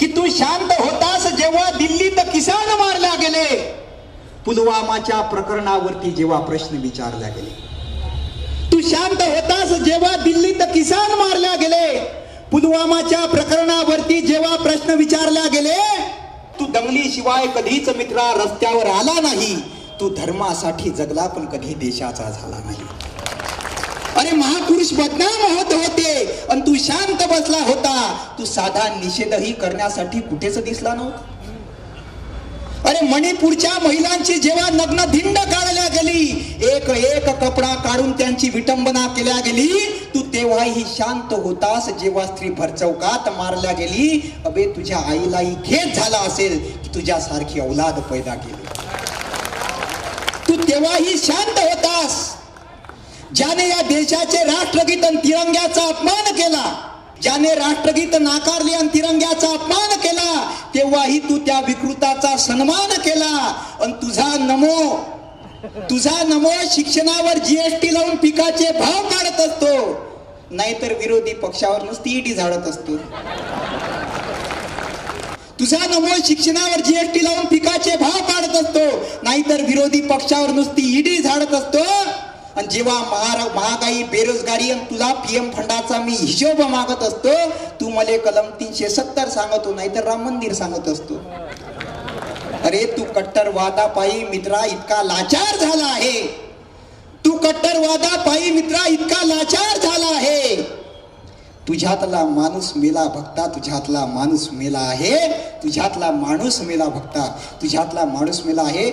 की तू शांत होतास जेव्हा दिल्लीत किसान मारल्या गेले? पुलवामाच्या प्रकरणावरती जेव्हा प्रश्न विचारल्या गेले. तू शांत होतास जेव्हा दिल्लीत किसान मारल्या गेले? पुलवामाच्या प्रकरणावरती जेव्हा प्रश्न विचारल्या गेले तू दंगली शिवाय कधीच मित्रा रस्त्यावर आला नाही. तू धर्मासाठी जगला पण कधी देशाचा झाला नाही. अरे महापुरुष बदनाम होत होते. आणि तू शांत बसला होता. तू साधा निषेधही करण्यासाठी कुठेच दिसला नव्हता. अरे मणिपूरच्या महिलांची जेव्हा नग्न धिंड काढल्या गेली एक एक कपडा काढून त्यांची विटंबना केल्या गेली तू तेव्हाही शांत होतास. जेव्हा स्त्री भरचौकात मारल्या गेली अबे तुझ्या आईलाही खेद झाला असेल की तुझ्यासारखी औलाद पैदा केली. तू तेव्हाही शांत होतास. ज्याने या देशाचे राष्ट्रगीत आणि तिरंग्याचा अपमान केला ज्याने राष्ट्रगीत नाकारले आणि तिरंग्याचा अपमान केला तेव्हाही तू त्या विकृताचा सन्मान केला. आणि तुझा नमो तुझा नमो शिक्षणावर जीएसटी लावून पिकाचे भाव काढत असतो. नाहीतर विरोधी पक्षावर नुसती ईडी झाडत असतो. तुझा नमो शिक्षणावर जीएसटी लावून पिकाचे भाव काढत असतो. नाहीतर विरोधी पक्षावर नुसती ईडी झाडत असतो. आणि जेव्हा महारा महागाई बेरोजगारी आणि तुझा पीएम फंडाचा मी हिशोब मागत असतो तू मला कलम तीनशे सत्तर सांगतो नाही तर राम मंदिर सांगत असतो. अरे तू कट्टरवादापायी मित्रा इतका लाचार झाला आहे. तू कट्टरवादापायी मित्रा इतका लाचार झाला आहे. तुझ्यातला माणूस मेला भक्ता तुझ्यातला माणूस मेला आहे. तुझ्यातला माणूस मेला भक्ता तुझ्यातला माणूस मेला आहे.